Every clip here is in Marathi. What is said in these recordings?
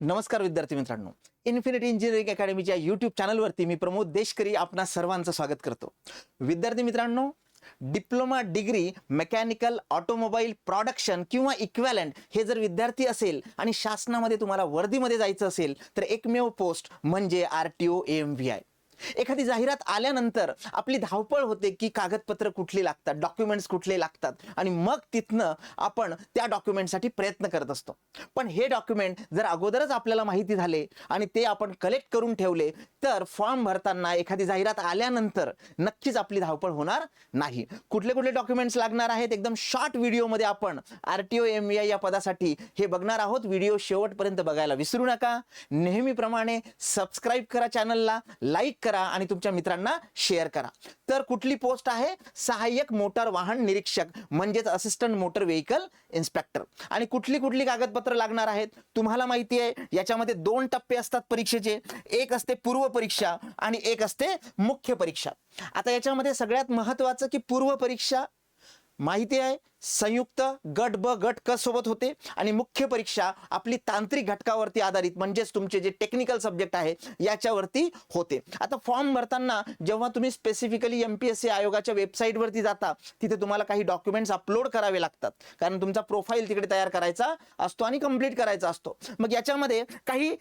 नमस्कार विद्यार्थी मित्रांनो. इन्फिनिटी इंजिनिअरिंग अकॅडमीच्या यूट्यूब चॅनलवरती मी प्रमोद देशकरी आपणा सर्वांचं स्वागत करतो. विद्यार्थी मित्रांनो diploma degree mechanical automobile production किंवा इक्वॅलंट हे जर विद्यार्थी असेल आणि शासनामध्ये तुम्हाला वर्दीमध्ये जायचं असेल तर एकमेव पोस्ट म्हणजे R T O M V I एखादी जाहिरात आल्यानंतर आपली धावपळ होते की कागदपत्र कुठली लागतात डॉक्युमेंट्स कुठले लागतात आणि मग तिथनं आपण त्या डॉक्युमेंटसाठी प्रयत्न करत असतो. पण हे डॉक्युमेंट जर अगोदरच आपल्याला माहिती झाले आणि ते आपण कलेक्ट करून ठेवले तर फॉर्म भरताना एखादी जाहिरात आल्यानंतर नक्कीच आपली धावपळ होणार नाही. कुठले कुठले डॉक्युमेंट्स लागणार आहेत? एकदम शॉर्ट व्हिडिओमध्ये आपण आर टी ओ एम या पदासाठी हे बघणार आहोत. व्हिडिओ शेवटपर्यंत बघायला विसरू नका. नेहमीप्रमाणे सबस्क्राईब करा चॅनलला लाईक करा. आणि तुमच्या मित्रांना शेअर करा. तर कुठली पोस्ट आहे? सहाय्यक मोटार वाहन निरीक्षक म्हणजेच असिस्टंट मोटर व्हेकल इन्स्पेक्टर आणि कुठली कुठली कागदपत्र लागणार आहेत? तुम्हाला माहिती आहे याच्यामध्ये दोन टप्पे असतात परीक्षेचे. एक असते पूर्व परीक्षा आणि एक असते मुख्य परीक्षा. आता याच्यामध्ये सगळ्यात महत्वाचं की पूर्व परीक्षा माहिती आहे संयुक्त गट ब गट क सोबत होते आणि मुख्य परीक्षा आपली तांत्रिक घटकावरती आधारित म्हणजेच तुमचे जे टेक्निकल सब्जेक्ट आहे याच्यावरती होते. आता फॉर्म भरताना जेव्हा तुम्ही specifically M P S C आयोगाच्या वेबसाईटवरती जाता तिथे तुम्हाला काही डॉक्युमेंट्स अपलोड करावे लागतात. कारण तुमचा प्रोफाईल तिकडे तयार करायचा असतो आणि कंप्लीट करायचा असतो. मग याच्यामध्ये काही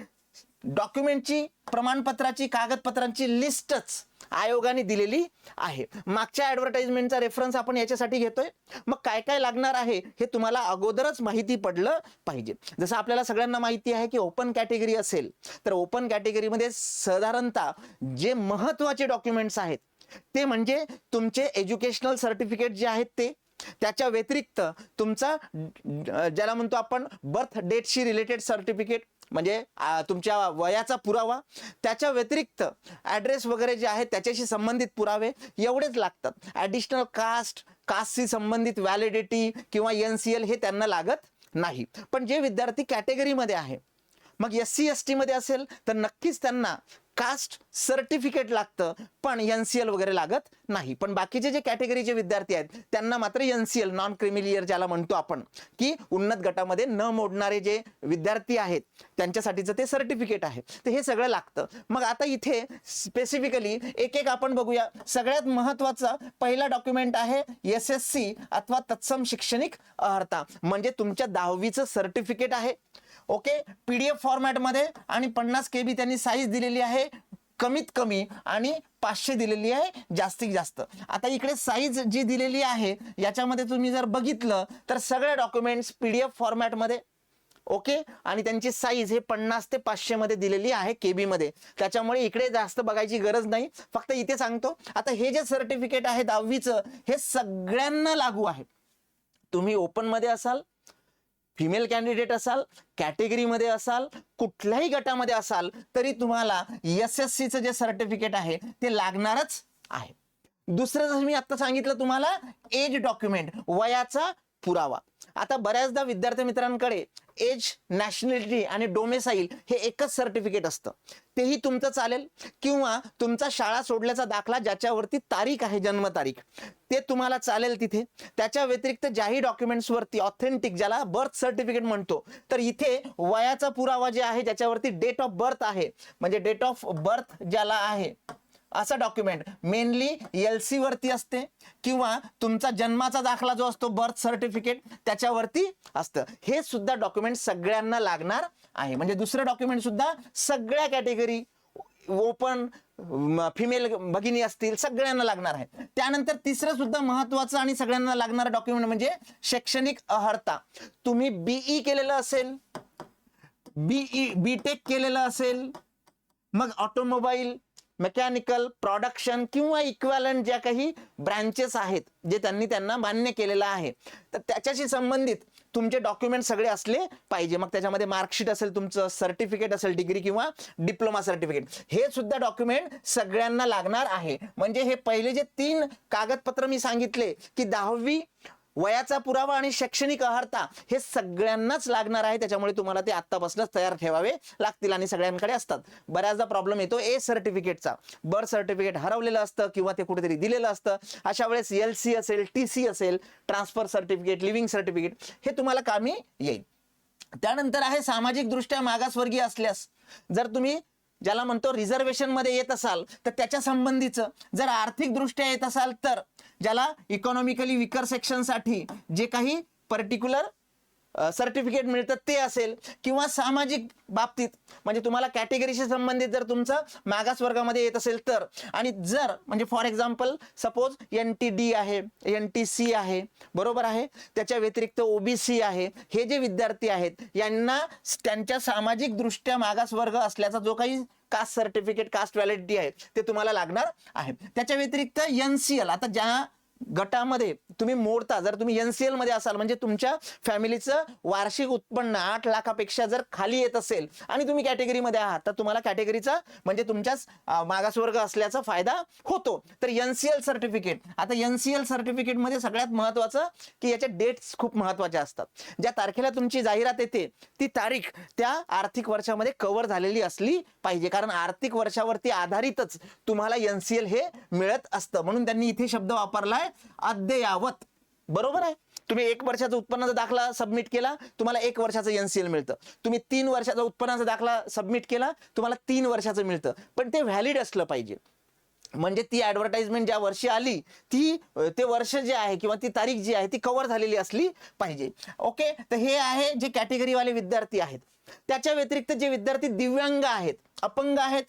डॉक्युमेंटची प्रमाणपत्राची कागदपत्रांची लिस्टच आयोगाने दिलेली आहे. मागच्या ॲडव्हर्टाइजमेंटचा रेफरन्स आपण याच्यासाठी घेतोय. मग काय काय लागणार आहे हे तुम्हाला अगोदरच माहिती पडलं पाहिजे. जसं आपल्याला सगळ्यांना माहिती आहे की ओपन कॅटेगरी असेल तर ओपन कॅटेगरीमध्ये साधारणतः जे महत्त्वाचे डॉक्युमेंट्स आहेत ते म्हणजे तुमचे एज्युकेशनल सर्टिफिकेट जे आहेत ते. त्याच्या व्यतिरिक्त तुमचा ज्याला म्हणतो आपण बर्थ डेटशी रिलेटेड सर्टिफिकेट म्हणजे तुमच्या वयाचा पुरावा त्याच्या व्यतिरिक्त ॲड्रेस वगैरे जे आहेत त्याच्याशी संबंधित पुरावे एवढेच लागतात. ॲडिशनल कास्ट कास्टशी संबंधित व्हॅलिडिटी किंवा एन सी एल हे त्यांना लागत नाही. पण जे विद्यार्थी कॅटेगरीमध्ये आहे मग एस सी एस टीमध्ये असेल तर नक्कीच त्यांना कास्ट सर्टिफिकेट लागतं पण एन सी एल वगैरे लागत नाही. पण बाकीचे जे कॅटेगरीचे विद्यार्थी आहेत त्यांना मात्र N C L non creamy layer ज्याला म्हणतो आपण की उन्नत गटामध्ये न मोडणारे जे विद्यार्थी आहेत त्यांच्यासाठीचं ते सर्टिफिकेट आहे. तर हे सगळं लागतं. मग आता इथे स्पेसिफिकली एक एक आपण बघूया. सगळ्यात महत्त्वाचा पहिला डॉक्युमेंट आहे एस एस सी अथवा तत्सम शैक्षणिक अर्हता. म्हणजे तुमच्या दहावीचं सर्टिफिकेट आहे. ओके? पी डी एफ फॉर्मॅटमध्ये आणि पन्नास के बी त्यांनी साईज दिलेली आहे कमीत कमी आणि पाचशे दिलेली आहे जास्तीत जास्त. आता इकडे साईज जी दिलेली आहे याच्यामध्ये तुम्ही जर बघितलं तर सगळे डॉक्युमेंट्स पी डी एफ फॉर्मॅटमध्ये ओके? आणि त्यांची साईज हे पन्नास ते पाचशे मध्ये दिलेली आहे केबी मध्ये. त्याच्यामुळे इकडे जास्त बघायची गरज नाही. फक्त इथे सांगतो आता हे जे सर्टिफिकेट आहे दहावीचं हे सगळ्यांना लागू आहे. तुम्ही ओपनमध्ये असाल फिमेल कॅन्डिडेट असाल कॅटेगरीमध्ये असाल कुठल्याही गटामध्ये असाल तरी तुम्हाला एस एस सीचं जे सर्टिफिकेट आहे ते लागणारच आहे. दुसरं जसं मी आता सांगितलं तुम्हाला एज डॉक्युमेंट वयाचा पुरावा. आता बऱ्याचदा विद्यार्थी मित्रांकडे एज नॅशनॅलिटी आणि डोमेसाईल हे एकच सर्टिफिकेट असतं. तेही तुमचं चालेल किंवा तुमचा शाळा सोडल्याचा दाखला ज्याच्यावरती तारीख आहे जन्मतारीख ते तुम्हाला चालेल तिथे. त्याच्या व्यतिरिक्त ज्याही डॉक्युमेंट्सवरती ऑथेंटिक ज्याला बर्थ सर्टिफिकेट म्हणतो तर इथे वयाचा पुरावा जे आहे ज्याच्यावरती डेट ऑफ बर्थ आहे म्हणजे डेट ऑफ बर्थ ज्याला आहे असा डॉक्युमेंट मेनली एल सी वरती असते किंवा तुमचा जन्माचा दाखला जो असतो बर्थ सर्टिफिकेट त्याच्यावरती असतं. हे सुद्धा डॉक्युमेंट सगळ्यांना लागणार आहे. म्हणजे दुसरं डॉक्युमेंट सुद्धा सगळ्या कॅटेगरी ओपन फिमेल भगिनी असतील सगळ्यांना लागणार आहे. त्यानंतर तिसरं सुद्धा महत्वाचं आणि सगळ्यांना लागणारं डॉक्युमेंट म्हणजे शैक्षणिक अर्हता तुम्ही बीई केलेलं असेल बीई बी टेक केलेलं असेल मग ऑटोमोबाईल मेकॅनिकल प्रॉडक्शन किंवा इक्वॅलंट ज्या काही ब्रँचेस आहेत जे त्यांनी त्यांना मान्य केलेलं आहे. तर त्याच्याशी संबंधित तुमचे डॉक्युमेंट सगळे असले पाहिजे. मग त्याच्यामध्ये मार्कशीट असेल तुमचं सर्टिफिकेट असेल डिग्री किंवा डिप्लोमा सर्टिफिकेट हे सुद्धा डॉक्युमेंट सगळ्यांना लागणार आहे. म्हणजे हे पहिले जे तीन कागदपत्र मी सांगितले की दहावी वयाचा पुरावा आणि शैक्षणिक अर्हता हे सगळ्यांनाच लागणार आहे. त्याच्यामुळे तुम्हाला ते आत्तापासूनच तयार ठेवावे लागतील आणि सगळ्यांकडे असतात. बऱ्याचदा प्रॉब्लेम येतो ए सर्टिफिकेटचा बर्थ सर्टिफिकेट हरवलेलं असतं किंवा ते कुठेतरी दिलेलं असतं. अशा वेळेस एल सी असेल टी सी असेल ट्रान्सफर सर्टिफिकेट लिव्हिंग सर्टिफिकेट हे तुम्हाला कामी येईल. त्यानंतर आहे सामाजिक दृष्ट्या मागासवर्गीय असल्यास जर तुम्ही ज्याला म्हणतो रिझर्वेशनमध्ये येत असाल तर त्याच्या संबंधीचं जर आर्थिक दृष्ट्या येत असाल तर ज्याला इकॉनॉमिकली विकर सेक्शनसाठी जे काही पर्टिक्युलर सर्टिफिकेट मिळतं ते असेल. किंवा सामाजिक बाबतीत म्हणजे तुम्हाला कॅटेगरीशी संबंधित जर तुमचं मागास वर्गामध्ये येत असेल तर. आणि जर म्हणजे for example suppose N T D आहे एन टी सी आहे बरोबर आहे? त्याच्या व्यतिरिक्त ओबीसी आहे. हे जे विद्यार्थी आहेत यांना त्यांच्या सामाजिकदृष्ट्या मागास वर्ग असल्याचा जो काही कास्ट सर्टिफिकेट कास्ट व्हॅलिडिटी आहे ते तुम्हाला लागणार आहे. त्याच्या व्यतिरिक्त एन सी एल आता ज्या गटामध्ये तुम्ही मोडता जर तुम्ही एनसीएलमध्ये असाल म्हणजे तुमच्या फॅमिलीचं वार्षिक उत्पन्न आठ लाखापेक्षा जर खाली येत असेल आणि तुम्ही कॅटेगरीमध्ये आहात तर तुम्हाला कॅटेगरीचा म्हणजे तुमच्याच मागासवर्ग असल्याचा फायदा होतो. तर एनसीएल सर्टिफिकेट आता एनसीएल सर्टिफिकेटमध्ये सगळ्यात महत्वाचं की याचे डेट्स खूप महत्त्वाच्या असतात. ज्या तारखेला तुमची जाहिरात येते ती तारीख त्या आर्थिक वर्षामध्ये कव्हर झालेली असली पाहिजे. कारण आर्थिक वर्षावरती आधारितच तुम्हाला एनसीएल हे मिळत असतं. म्हणून त्यांनी इथे शब्द वापरलाय अद्ययावत बरोबर आहे? तुम्ही एक वर्षाचा उत्पन्नाचा दाखला सबमिट केला तुम्हाला एक वर्षाचं एनसीएल मिळतं. तुम्ही तीन वर्षाचा उत्पन्नाचा दाखला सबमिट केला तुम्हाला तीन वर्षाचं मिळतं. पण ते व्हॅलिड असलं पाहिजे. म्हणजे ती ऍडव्हर्टाइजमेंट ज्या वर्षी आली ती ते वर्ष जे आहे किंवा ती तारीख जी आहे ती कव्हर झालेली असली पाहिजे. ओके तर हे आहे जे कॅटेगरीवाले विद्यार्थी आहेत. त्याच्या व्यतिरिक्त जे विद्यार्थी दिव्यांग आहेत अपंग आहेत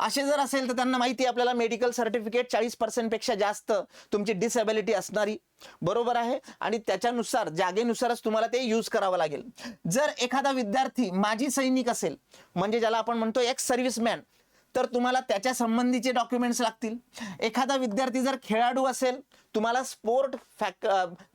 असे जर असेल तर त्यांना माहिती आहे आपल्याला मेडिकल सर्टिफिकेट चाळीस पर्सेंटपेक्षा जास्त तुमची डिसॅबिलिटी असणारी. बरोबर आहे? आणि त्याच्यानुसार जागेनुसारच तुम्हाला ते यूज करावं लागेल. जर एखादा विद्यार्थी माजी सैनिक असेल म्हणजे ज्याला आपण म्हणतो एक्स सर्व्हिसमॅन तर तुम्हाला त्याच्या संबंधीचे डॉक्युमेंट्स लागतील. एखादा विद्यार्थी जर खेळाडू असेल तुम्हाला स्पोर्ट फॅक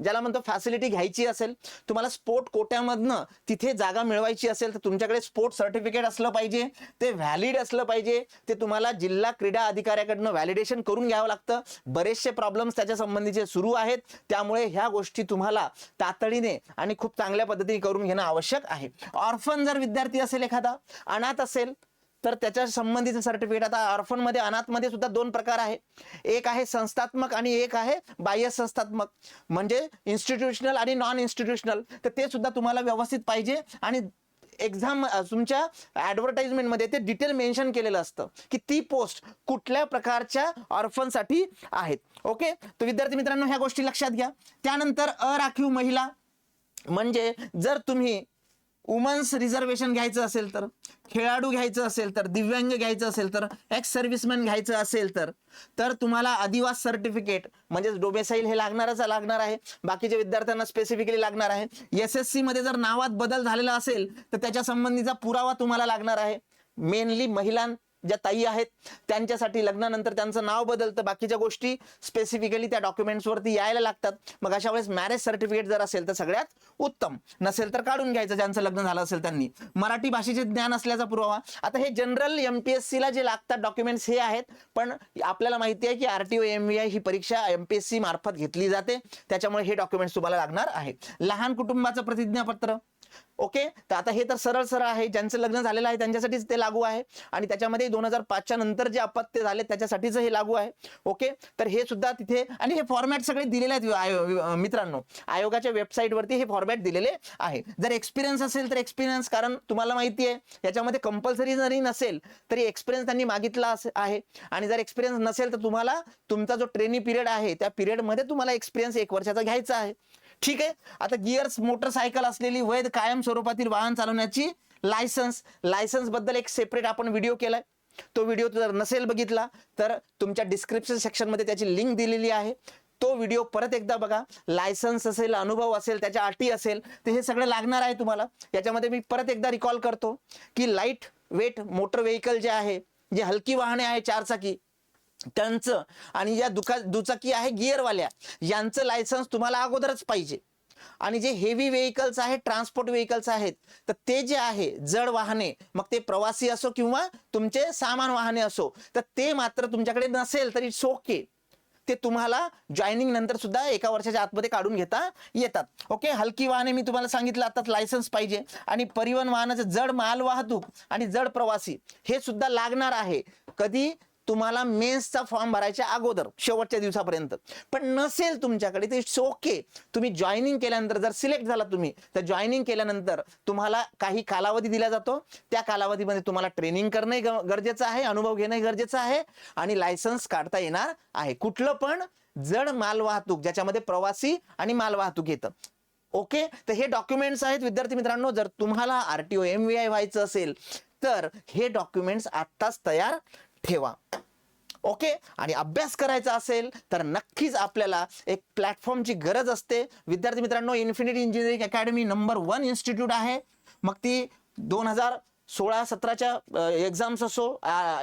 ज्याला म्हणतो फॅसिलिटी घ्यायची असेल तुम्हाला स्पोर्ट कोट्यामधनं तिथे जागा मिळवायची असेल तर तुमच्याकडे स्पोर्ट सर्टिफिकेट असलं पाहिजे ते व्हॅलिड असलं पाहिजे ते तुम्हाला जिल्हा क्रीडा अधिकाऱ्याकडनं व्हॅलिडेशन करून घ्यावं लागतं. बरेचसे प्रॉब्लेम्स त्याच्या संबंधीचे सुरू आहेत. त्यामुळे ह्या गोष्टी तुम्हाला तातडीने आणि खूप चांगल्या पद्धतीने करून घेणं आवश्यक आहे. ऑर्फन जर विद्यार्थी असेल एखादा अनाथ असेल तर त्याच्या संबंधीचं सर्टिफिकेट आता ऑर्फनमध्ये अनाथमध्ये सुद्धा दोन प्रकार आहे. एक आहे संस्थात्मक आणि एक आहे बाह्य संस्थात्मक म्हणजे इन्स्टिट्यूशनल आणि नॉन इन्स्टिट्यूशनल तर ते सुद्धा तुम्हाला व्यवस्थित पाहिजे. आणि एक्झाम तुमच्या ॲडव्हर्टाइजमेंटमध्ये ते डिटेल मेन्शन केलेलं असतं की ती पोस्ट कुठल्या प्रकारच्या ऑर्फनसाठी आहेत. ओके तर विद्यार्थी मित्रांनो ह्या गोष्टी लक्षात घ्या. त्यानंतर अराखीव महिला. म्हणजे जर तुम्ही वुमन्स रिझर्वेशन घ्यायचं असेल तर खेळाडू घ्यायचं असेल तर दिव्यांग घ्यायचं असेल तर एक्स सर्व्हिसमॅन घ्यायचं असेल तर तर तुम्हाला आदिवास सर्टिफिकेट म्हणजेच डोबेसाईल हे लागणारच लागणार आहे. बाकीच्या विद्यार्थ्यांना स्पेसिफिकली लागणार आहे. एस एस सी मध्ये जर नावात बदल झालेला असेल तर त्याच्या संबंधीचा पुरावा तुम्हाला लागणार आहे. मेनली महिलां ज्या ताई आहेत त्यांच्यासाठी लग्नानंतर त्यांचं नाव बदलतं. बाकीच्या गोष्टी स्पेसिफिकली त्या डॉक्युमेंट्सवरती यायला लागतात. मग अशा वेळेस मॅरेज सर्टिफिकेट जर असेल तर सगळ्यात उत्तम. नसेल तर काढून घ्यायचं ज्यांचं लग्न झालं असेल त्यांनी. मराठी भाषेचे ज्ञान असल्याचा पुरावा. आता हे जनरल एम पी एस सीला जे लागतात डॉक्युमेंट्स हे आहेत पण आपल्याला माहिती आहे की R T O M V I ही परीक्षा एम पी एस सी मार्फत घेतली जाते. त्याच्यामुळे हे डॉक्युमेंट्स तुम्हाला लागणार आहे लहान कुटुंबाचं प्रतिज्ञापत्र. ओके? तर आता हे तर सरळ सरळ आहे. ज्यांचं लग्न झालेलं आहे त्यांच्यासाठीच ते लागू आहे. आणि त्याच्यामध्ये दोन हजार पाचच्या नंतर जे अपत्य झाले त्याच्यासाठीच हे लागू आहे. ओके? तर हे सुद्धा तिथे आणि हे फॉर्मॅट सगळे दिलेले आहेत आयो- मित्रांनो. आयोगाच्या वेबसाईटवरती हे फॉर्मॅट दिलेले आहे. जर एक्सपिरियन्स असेल तर एक्सपिरियन्स कारण तुम्हाला माहिती आहे याच्यामध्ये कंपल्सरी जरी नसेल तरी एक्सपिरियन्स त्यांनी मागितला असे- आहे. आणि जर एक्सपिरियन्स नसेल तर तुम्हाला तुमचा जो ट्रेनिंग पिरियड आहे त्या पिरियडमध्ये तुम्हाला एक्सपिरियन्स एक वर्षाचा घ्यायचा आहे. ठीक आहे? आता गिअर्स मोटरसायकल असलेली वैध कायम स्वरूपातील वाहन चालवण्याची लायसन्स लायसन्सबद्दल एक सेपरेट आपण व्हिडिओ केलाय. तो व्हिडिओ जर नसेल बघितला तर तुमच्या डिस्क्रिप्शन सेक्शनमध्ये त्याची लिंक दिलेली आहे. तो व्हिडिओ परत एकदा बघा. लायसन्स असेल अनुभव असेल त्याच्या अटी असेल तर हे सगळं लागणार आहे तुम्हाला. याच्यामध्ये मी परत एकदा रिकॉल करतो की लाइट वेट मोटर व्हेकल जे आहे जे हलकी वाहने आहे चारचाकी त्यांचं आणि या दुका दुचाकी आहे गिअरवाल्या. यांचं लायसन्स तुम्हाला अगोदरच पाहिजे. आणि जे हेवी व्हेकल्स आहेत ट्रान्सपोर्ट व्हेकल्स आहेत तर ते जे आहे जड वाहने मग ते प्रवासी असो किंवा तुमचे सामान वाहने असो तर ते मात्र तुमच्याकडे नसेल तरी ओके ते तुम्हाला जॉईनिंग नंतर सुद्धा एका वर्षाच्या आतमध्ये काढून घेता येतात. ओके हलकी वाहने मी तुम्हाला सांगितलं आता लायसन्स पाहिजे. आणि परिवहन वाहनाचं जड माल वाहतूक आणि जड प्रवासी हे सुद्धा लागणार आहे. कधी? तुम्हाला मेन्सचा फॉर्म भरायच्या अगोदर शेवटच्या दिवसापर्यंत. पण नसेल तुमच्याकडे ते इट्स ओके. तुम्ही जॉईनिंग केल्यानंतर जर सिलेक्ट झाला तुम्ही तर जॉईनिंग केल्यानंतर तुम्हाला काही कालावधी दिला जातो. त्या कालावधीमध्ये तुम्हाला ट्रेनिंग करणे गरजेचं आहे अनुभव घेणे गरजेचं आहे आणि लायसन्स काढता येणार आहे. कुठलं पण जड मालवाहतूक ज्याच्यामध्ये प्रवासी आणि मालवाहतूक येतं. ओके? तर हे डॉक्युमेंट्स आहेत विद्यार्थी मित्रांनो जर तुम्हाला आरटीओ एम व्ही आय व्हायचं असेल तर हे डॉक्युमेंट्स आत्ताच तयार ठेवा. ओके आणि अभ्यास करायचा असेल तर नक्कीच आपल्याला एक प्लॅटफॉर्मची गरज असते. विद्यार्थी मित्रांनो infinity engineering academy number one institute आहे. मग ती दोन हजार सोळा सतराच्या एक्झाम्स असो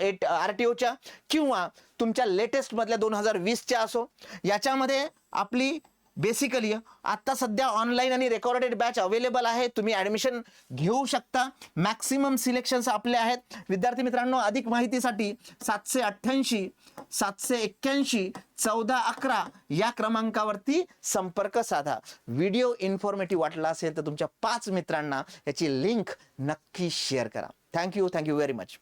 एट आर टी ओच्या किंवा तुमच्या लेटेस्टमधल्या दोन हजार वीसच्या असो. याच्यामध्ये आपली बेसिकली आत्ता सध्या ऑनलाईन आणि रेकॉर्डेड बॅच अवेलेबल आहे तुम्ही ॲडमिशन घेऊ शकता. मॅक्सिमम सिलेक्शन्स आपले आहेत. विद्यार्थी मित्रांनो अधिक माहितीसाठी सातशे अठ्ठ्याऐंशी सातशे एक्क्याऐंशी चौदा अकरा या क्रमांकावरती संपर्क साधा. व्हिडिओ इन्फॉर्मेटिव्ह वाटला असेल तर तुमच्या पाच मित्रांना याची लिंक नक्की शेअर करा. Thank you thank you very much